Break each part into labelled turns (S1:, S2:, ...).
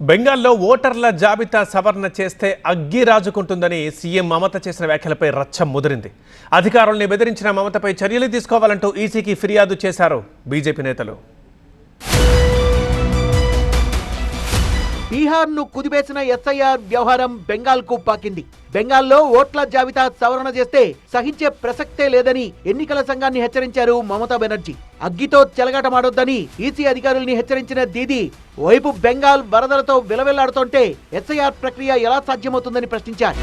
S1: బెంగాల్లో ఓటర్ల జాబితా సవరణ చేస్తే అగ్గి రాజుకుంటుందని సీఎం మమత చేసిన వ్యాఖ్యలపై రచ్చ ముదిరింది. అధికారుల్ని బెదిరించిన మమతపై చర్యలు తీసుకోవాలంటూ ఈసీకి ఫిర్యాదు చేశారు బీజేపీ నేతలు.
S2: బీహార్ను కుదిపేసిన ఎస్ఐఆర్ వ్యవహారం బెంగాల్కు పాకింది. బెంగాల్లో ఓట్ల జాబితా సవరణ చేస్తే సహించే ప్రసక్తే లేదని ఎన్నికల సంఘాన్ని హెచ్చరించారు మమతా బెనర్జీ. అగ్గితో చెలగాటమాడొద్దని ఈసీ అధికారుల్ని హెచ్చరించిన దీదీ వైపు బెంగాల్ వరదలతో విలవెల్లాడుతుంటే ఎస్ఐఆర్ ప్రక్రియ ఎలా సాధ్యమవుతుందని ప్రశ్నించారు.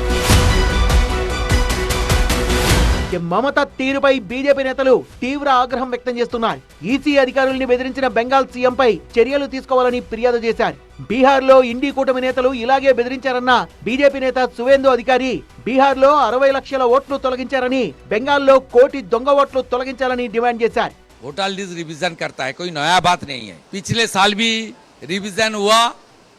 S2: మమత తీరుపై బీజేపీ నేతలు తీవ్ర ఆగ్రహం వ్యక్తం చేస్తున్నారు ఈసీ అధికారుల్ని బెదిరించిన బెంగాల్ సీఎంపై చర్యలు తీసుకోవాలని ఫిర్యాదు చేశారు బీహార్లో ఇండి కూటమి నేతలు ఇలాగే బెదిరించారన్న బీజేపీ నేత సువేందు అధికారి బీహార్లో అరవై లక్షల ఓట్లు తొలగించారని బెంగాల్లో కోటి దొంగ ఓట్లు తొలగించాలని డిమాండ్ చేశారు
S3: वोटर लिस्ट रिवीजन करता है कोई नया बात नहीं है पिछले साल भी रिवीजन हुआ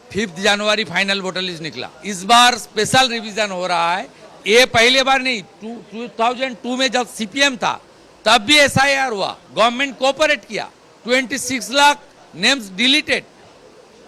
S3: फिफ्थ जनवरी फाइनल वोटर लिस्ट निकला इस बार स्पेशल रिवीजन हो रहा है ये पहले बार नहीं, टू थाउज़ेंड टू में जब सीपीएम था, तब भी एसआईआर हुआ। गवर्नमेंट कोऑपरेट किया। 26 lakh names deleted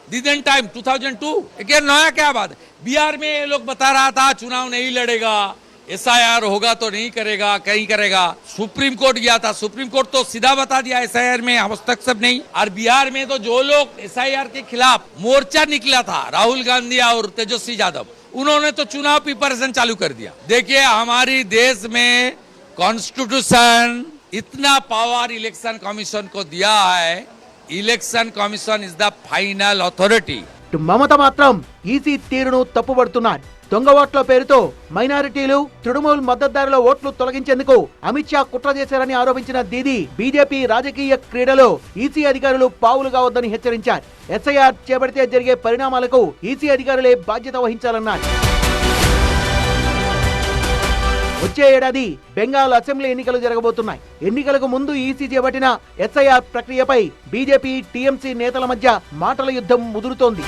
S3: didn't time 2002 again नया क्या बात है? बिहार में ये लोग बता रहा था, चुनाव नहीं लड़ेगा एसआईआर होगा तो नहीं करेगा, कहीं करेगा। सुप्रीम कोर्ट गया था। सुप्रीम कोर्ट तो सीधा बता दिया एसआईआर में हस्तक्षेप नहीं। और बिहार में तो जो लोग एसआईआर के खिलाफ मोर्चा निकला था, राहुल गांधी और तेजस्वी यादव उन्होंने तो चुनाव प्रिपरेशन चालू कर दिया। देखिए, हमारी देश में कॉन्स्टिट्यूशन इतना पावर इलेक्शन कमीशन को दिया है। Election commission is the final
S2: authority Mamata మాత్రం ఈసీ తీరును తప్పుపడుతున్నారు దొంగ ఓట్ల పేరుతో మైనారిటీలు తృణమూల్ మద్దతుదారుల ఓట్లు తొలగించేందుకు అమిత్ షా కుట్ర చేశారని ఆరోపించిన దీది బీజేపీ రాజకీయ క్రీడలో ఈసీ అధికారులు పావులు కావద్దని హెచ్చరించారు. ఎస్ఐఆర్ చేపడితే జరిగే పరిణామాలకు ఈసీ అధికారులే బాధ్యత వహించాలన్నారు. వచ్చే ఏడాది బెంగాల్ అసెంబ్లీ ఎన్నికలు జరగబోతున్నాయి. ఎన్నికలకు ముందు ఈసీ చేపట్టిన ఎస్ఐఆర్ ప్రక్రియపై బీజేపీ టీఎంసీ నేతల మధ్య మాటల యుద్ధం ముదురుతోంది.